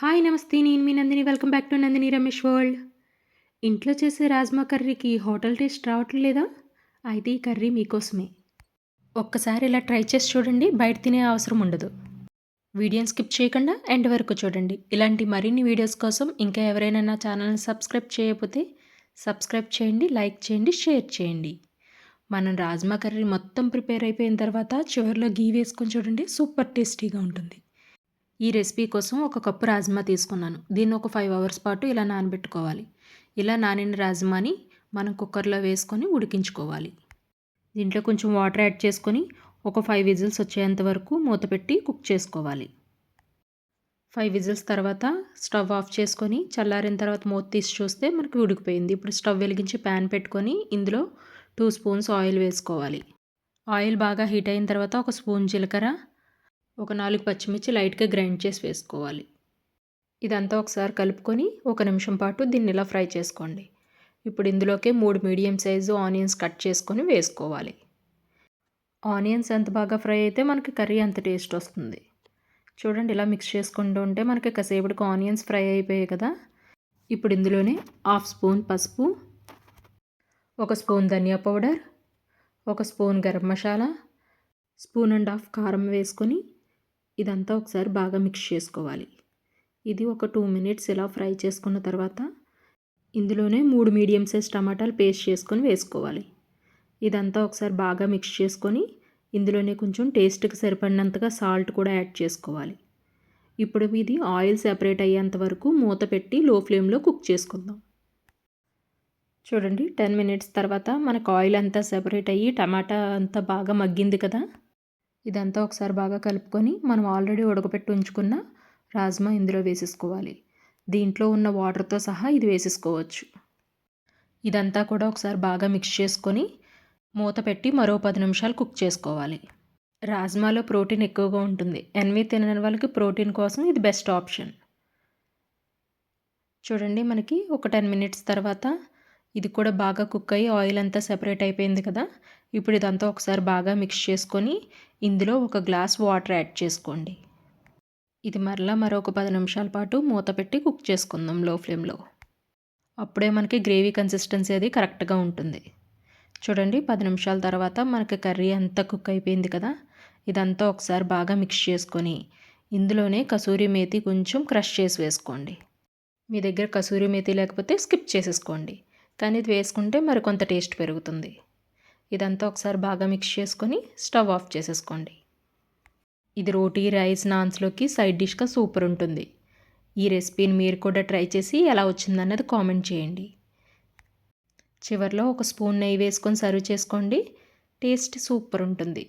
Hi నమస్తే నేను మీ Nandini. Welcome back to Nandini Ramesh world. ఇంట్లో చేసే రాజ్మా కర్రీకి హోటల్ టేస్ట్ రావట్లేదా? అయితే ఈ కర్రీ మీకోసమే. ఒక్కసారి ఇలా ట్రై చేసి చూడండి బయట తినే అవసరం ఉండదు. వీడియోని స్కిప్ చేయకుండా ఎండ్ వరకు చూడండి. ఇలాంటి మరిన్ని వీడియోస్ కోసం ఇంకా ఎవరైనా నా ఛానల్ని సబ్స్క్రైబ్ చేయకపోతే సబ్స్క్రైబ్ చేయండి లైక్ చేయండి షేర్ చేయండి. మనం రాజ్మా కర్రీ మొత్తం ప్రిపేర్ అయిపోయిన తర్వాత చివరిలో గీ వేసుకొని చూడండి సూపర్ టేస్టీగా ఉంటుంది. ఈ రెసిపీ కోసం ఒక కప్పు రాజ్మా తీసుకున్నాను. దీన్ని ఒక ఫైవ్ అవర్స్ పాటు ఇలా నానబెట్టుకోవాలి. ఇలా నానిన రాజ్మాని మనం కుక్కర్లో వేసుకొని ఉడికించుకోవాలి. దీంట్లో కొంచెం వాటర్ యాడ్ చేసుకొని ఒక ఫైవ్ విజిల్స్ వచ్చేంత వరకు మూత పెట్టి కుక్ చేసుకోవాలి. ఫైవ్ విజిల్స్ తర్వాత స్టవ్ ఆఫ్ చేసుకొని చల్లారిన తర్వాత మూత తీసి చూస్తే మనకి ఉడికిపోయింది. ఇప్పుడు స్టవ్ వెలిగించి ప్యాన్ పెట్టుకొని ఇందులో టూ స్పూన్స్ ఆయిల్ వేసుకోవాలి. ఆయిల్ బాగా హీట్ అయిన తర్వాత ఒక స్పూన్ జీలకర్ర ఒక నాలుగు పచ్చిమిర్చి లైట్గా గ్రైండ్ చేసి వేసుకోవాలి. ఇదంతా ఒకసారి కలుపుకొని ఒక నిమిషం పాటు దీన్ని ఇలా ఫ్రై చేసుకోండి. ఇప్పుడు ఇందులోకే మూడు మీడియం సైజు ఆనియన్స్ కట్ చేసుకొని వేసుకోవాలి. ఆనియన్స్ ఎంత బాగా ఫ్రై అయితే మనకి కర్రీ అంత టేస్ట్ వస్తుంది. చూడండి ఇలా మిక్స్ చేసుకుంటూ ఉంటే మనకి కాసేపటికి ఆనియన్స్ ఫ్రై అయిపోయాయి కదా. ఇప్పుడు ఇందులోనే హాఫ్ స్పూన్ పసుపు ఒక స్పూన్ ధనియా పౌడర్ ఒక spoon garam masala spoon and half కారం వేసుకొని ఇదంతా ఒకసారి బాగా మిక్స్ చేసుకోవాలి. ఇది ఒక టూ మినిట్స్ ఇలా ఫ్రై చేసుకున్న తర్వాత ఇందులోనే మూడు మీడియం సైజ్ టమాటాలు పేస్ట్ చేసుకొని వేసుకోవాలి. ఇదంతా ఒకసారి బాగా మిక్స్ చేసుకొని ఇందులోనే కొంచెం టేస్ట్కి సరిపడినంతగా సాల్ట్ కూడా యాడ్ చేసుకోవాలి. ఇప్పుడు ఇది ఆయిల్ సెపరేట్ అయ్యేంత వరకు మూత పెట్టి లో ఫ్లేమ్లో కుక్ చేసుకుందాం. చూడండి టెన్ మినిట్స్ తర్వాత మనకు ఆయిల్ అంతా సెపరేట్ అయ్యి టమాటా అంతా బాగా మగ్గింది కదా? ఇదంతా ఒకసారి బాగా కలుపుకొని మనం ఆల్రెడీ ఉడకపెట్టి ఉంచుకున్న రాజ్మా ఇందులో వేసేసుకోవాలి. దీంట్లో ఉన్న వాటర్తో సహా ఇది వేసేసుకోవచ్చు. ఇదంతా కూడా ఒకసారి బాగా మిక్స్ చేసుకొని మూత పెట్టి మరో పది నిమిషాలు కుక్ చేసుకోవాలి. రాజ్మాలో ప్రోటీన్ ఎక్కువగా ఉంటుంది. ఎన్వి తినని వాళ్ళకి ప్రోటీన్ కోసం ఇది బెస్ట్ ఆప్షన్. చూడండి మనకి ఒక టెన్ మినిట్స్ తర్వాత ఇది కూడా బాగా కుక్ అయ్యి ఆయిల్ అంతా సెపరేట్ అయిపోయింది కదా. ఇప్పుడు ఇదంతా ఒకసారి బాగా మిక్స్ చేసుకొని ఇందులో ఒక గ్లాస్ వాటర్ యాడ్ చేసుకోండి. ఇది మరలా మరొక పది నిమిషాల పాటు మూత పెట్టి కుక్ చేసుకుందాం లో ఫ్లేమ్లో. అప్పుడే మనకి గ్రేవీ కన్సిస్టెన్సీ అది కరెక్ట్గా ఉంటుంది. చూడండి పది నిమిషాల తర్వాత మనకి కర్రీ అంతా కుక్ అయిపోయింది కదా. ఇదంతా ఒకసారి బాగా మిక్స్ చేసుకొని ఇందులోనే కసూరి మేతి కొంచెం క్రష్ చేసి వేసుకోండి. మీ దగ్గర కసూరి మేతి లేకపోతే స్కిప్ చేసేసుకోండి. కానీ ఇది వేసుకుంటే మరి కొంత టేస్ట్ పెరుగుతుంది. ఇదంతా ఒకసారి బాగా మిక్స్ చేసుకొని స్టవ్ ఆఫ్ చేసేసుకోండి. ఇది రోటీ రైస్ నాన్స్లోకి సైడ్ డిష్గా సూపర్ ఉంటుంది. ఈ రెసిపీని మీరు కూడా ట్రై చేసి ఎలా వచ్చిందన్నది కామెంట్ చేయండి. చివరిలో ఒక స్పూన్ నెయ్యి వేసుకొని సర్వ్ చేసుకోండి. టేస్ట్ సూపర్ ఉంటుంది.